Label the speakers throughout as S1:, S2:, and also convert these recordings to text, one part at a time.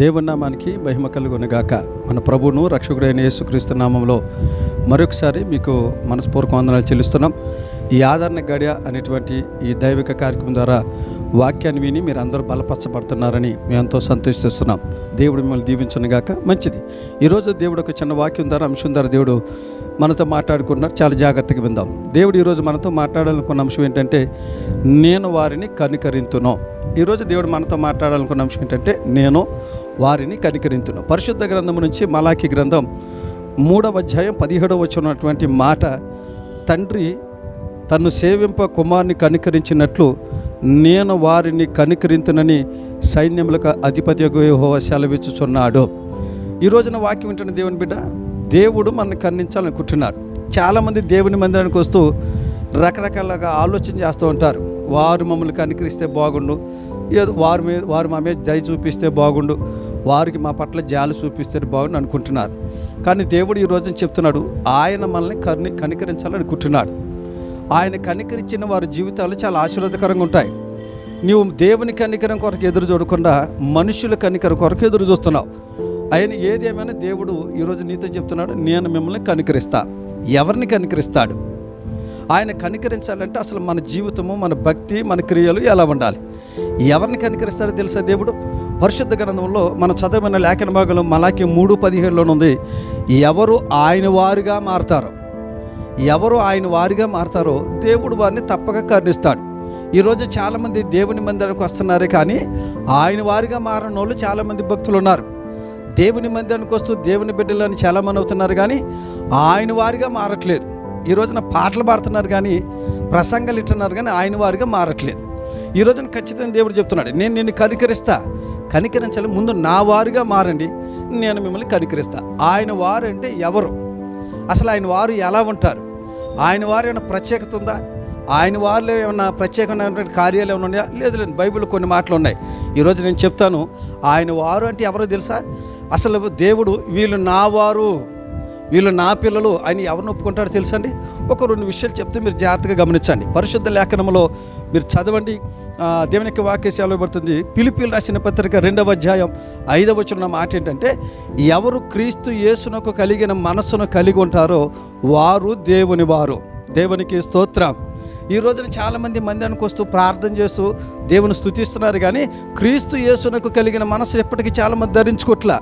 S1: దేవునామానికి మహిమ కలుగునగాక. మన ప్రభువును రక్షకుడైన యేసుక్రీస్తు నామంలో మరొకసారి మీకు మనస్పూర్వక వందనాలు చెల్లిస్తున్నాం. ఈ ఆదరణ గడియ అనేటువంటి ఈ దైవిక కార్యక్రమం ద్వారా వాక్యాన్ని విని మీరు అందరూ బలపరచబడుతున్నారని మేము ఎంతో సంతోషిస్తున్నాం. దేవుడు మిమ్మల్ని దీవించనుగాక. మంచిది. ఈరోజు దేవుడు ఒక చిన్న వాక్యం ద్వారా అంశం ద్వారా దేవుడు మనతో మాట్లాడుకుంటున్నారు చాలా జాగ్రత్తగా విందాం. దేవుడు ఈరోజు మనతో మాట్లాడాలనుకున్న అంశం ఏంటంటే నేను వారిని కనికరింతును. ఈరోజు దేవుడు మనతో మాట్లాడాలనుకున్న అంశం ఏంటంటే నేను వారిని కనికరింతును. పరిశుద్ధ గ్రంథం నుంచి మలాకి గ్రంథం మూడవ అధ్యాయం పదిహేడవ వచ్చినటువంటి మాట తండ్రి తను సేవింప కుమార్ని కనికరించినట్లు నేను వారిని కనికరింతునని సైన్యములకు అధిపతి యెహోవా సెలవిచ్చుచున్నాడు. ఈ రోజున వాక్యం వింటున్న దేవుని బిడ్డ దేవుడు మనల్ని కరుణించాలనుకుంటున్నాడు చాలామంది దేవుని మందిరానికి వస్తూ రకరకాలుగా ఆలోచన చేస్తూ ఉంటారు. వారు మమ్మల్ని కనికరిస్తే బాగుండు. ఏదో వారి మీద వారు మా మీద దయ చూపిస్తే బాగుండు వారికి మా పట్ల జాలి చూపిస్తే బాగుండు అనుకుంటున్నారు. కానీ దేవుడు ఈ రోజున చెప్తున్నాడు ఆయన మనల్ని కని కనికరించాలనుకుంటున్నాడు ఆయన కనికరించిన వారి జీవితాలు చాలా ఆశీర్వాదకరంగా ఉంటాయి. నీవు దేవుని కనికరం కొరకు ఎదురు చూడకుండా మనుషుల కనికరం కొరకు ఎదురు చూస్తున్నావు. ఆయన ఏది ఏమైనా దేవుడు ఈరోజు నీతో చెప్తున్నాడు నేను మిమ్మల్ని కనికరిస్తా. ఎవరిని కనికరిస్తాడు? ఆయన కనికరించాలంటే అసలు మన జీవితము మన భక్తి మన క్రియలు ఎలా ఉండాలి? ఎవరిని కనికరిస్తారో తెలుసా దేవుడు? పరిశుద్ధ గ్రంథంలో మన చదవమైన లేఖన భాగంలో మలాకి మూడు పదిహేడులో ఉంది. ఎవరు ఆయన వారుగా మారతారో ఎవరు ఆయన వారిగా మారతారో దేవుడు వారిని తప్పక కరుణిస్తాడు. ఈరోజు చాలామంది దేవుని మందిరానికి వస్తున్నారే కానీ ఆయన వారిగా మారిన వాళ్ళు చాలామంది భక్తులు ఉన్నారు. దేవుని మందిరానికి వస్తూ దేవుని బిడ్డలని చాలామంది అవుతున్నారు కానీ ఆయన వారిగా మారట్లేదు. ఈ రోజున పాటలు పాడుతున్నారు కానీ ప్రసంగాలు ఇట్టున్నారు కానీ ఆయన వారిగా మారట్లేదు. ఈ రోజున ఖచ్చితంగా దేవుడు చెప్తున్నాడు నేను నిన్ను కనికరిస్తా. కనికరించాలి ముందు నా వారుగా మారండి. నేను మిమ్మల్ని కనికరిస్తా. ఆయన వారు అంటే ఎవరు? అసలు ఆయన వారు ఎలా ఉంటారు? ఆయన వారు ఏమైనా ప్రత్యేకత ఉందా? ఆయన వారిలో ఏమైనా ప్రత్యేకమైనటువంటి కార్యాలు ఏమైనా ఉన్నాయా? లేదు లేదు. బైబిల్ కొన్ని మాటలు ఉన్నాయి. ఈరోజు నేను చెప్తాను ఆయన వారు అంటే ఎవరో తెలుసా? అసలు దేవుడు వీళ్ళు నా వారు. వీళ్ళు నా పిల్లలు అని ఎవరిని ఒప్పుకుంటారో తెలుసండి? ఒక రెండు విషయాలు చెప్తే మీరు జాగ్రత్తగా గమనించండి. పరిశుద్ధ లేఖనంలో మీరు చదవండి. దేవునికి దేవుని యొక్క వాక్య పిలిపిలు రాసిన పత్రిక రెండవ అధ్యాయం ఐదవ వచ్చిన మాట ఏంటంటే ఎవరు క్రీస్తు యేసునకు కలిగిన మనస్సును కలిగి ఉంటారో వారు దేవుని వారు. దేవునికి స్తోత్రం. ఈ రోజున చాలామంది మందిరానికి వస్తూ ప్రార్థన చేస్తూ దేవుని స్థుతిస్తున్నారు కానీ క్రీస్తు యేసునకు కలిగిన మనసు ఎప్పటికీ చాలామంది ధరించుకోట్లా.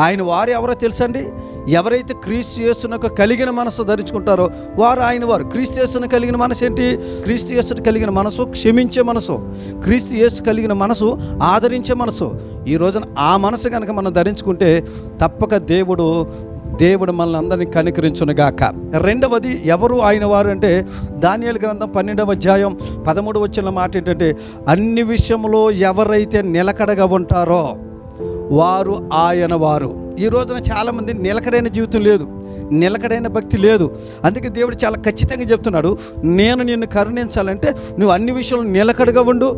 S1: ఆయన వారు ఎవరో తెలుసండి? ఎవరైతే క్రీస్తు యేసునకు కలిగిన మనసు ధరించుకుంటారో వారు ఆయన వారు. క్రీస్తు యేసును కలిగిన మనసు ఏంటి? క్రీస్తు యేసును కలిగిన మనసు క్షమించే మనసు. క్రీస్తు యేసు కలిగిన మనసు ఆదరించే మనసు. ఈ రోజున ఆ మనసు కనుక మనం ధరించుకుంటే తప్పక దేవుడు దేవుడు మనల్ని అందరినీ కనికరించునుగాక. రెండవది ఎవరు ఆయన వారు అంటే ధాన్యాల గ్రంథం పన్నెండవ అధ్యాయం పదమూడు వచ్చిన మాట ఏంటంటే అన్ని విషయంలో ఎవరైతే నిలకడగా ఉంటారో వారు ఆయన వారు. ఈ రోజున చాలామంది నిలకడైన జీవితం లేదు. నిలకడైన భక్తి లేదు. అందుకే దేవుడు చాలా ఖచ్చితంగా చెప్తున్నాడు నేను నిన్ను కరుణించాలంటే నువ్వు అన్ని విషయంలో నిలకడగా ఉండు.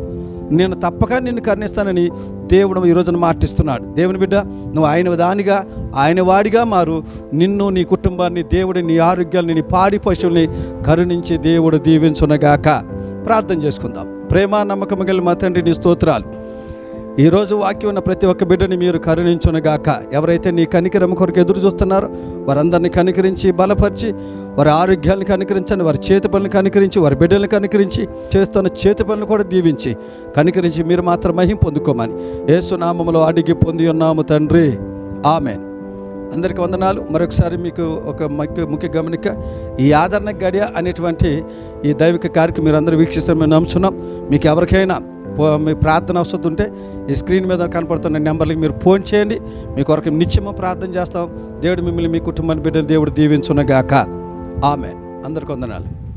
S1: నేను తప్పక నిన్ను కరుణిస్తానని దేవుడు ఈ రోజున మాటిస్తున్నాడు. దేవుని బిడ్డ నువ్వు ఆయన దానిగా ఆయన వాడిగా మారు. నిన్ను నీ కుటుంబాన్ని దేవుడి నీ ఆరోగ్యాన్ని నీ పాడి పశువుల్ని కరుణించి దేవుడు దీవించునగాక. ప్రార్థన చేసుకుందాం. ప్రేమ నమ్మకం గల మా తండ్రి నీ స్తోత్రాలు. ఈరోజు వాక్యం ఉన్న ప్రతి ఒక్క బిడ్డని మీరు కరుణించునగాక. ఎవరైతే నీ కనికరము కొరకు ఎదురు చూస్తున్నారో వారందరినీ కనికరించి బలపరిచి వారి ఆరోగ్యాన్ని కనికరించండి వారి చేతి పనులు కనికరించి వారి బిడ్డలను కనికరించి చేస్తున్న చేతి పనులు కూడా దీవించి కనికరించి మీరు మాత్రం మహిం పొందుకోమని. ఏసునామంలో అడిగి పొంది ఉన్నాము తండ్రి. ఆమెన్. అందరికీ వందనాలు. మరొకసారి మీకు ఒక ముఖ్య ముఖ్య గమనిక ఈ ఆదరణ గడియ అనేటువంటి ఈ దైవిక కార్యక్రమం మీరు అందరూ వీక్షిస్తామని మేము నమ్ముచున్నాం. మీకు ఎవరికైనా మీ ప్రార్థన అవసరం ఉంటే ఈ స్క్రీన్ మీద కనపడుతున్న నెంబర్లకి మీరు ఫోన్ చేయండి. మీ కొరకు నిత్యము ప్రార్థన చేస్తాం. దేవుడు మిమ్మల్ని మీ కుటుంబాన్ని బిడ్డలు దేవుడు దీవించునగాక. ఆమె అందరికీ వందనాలు.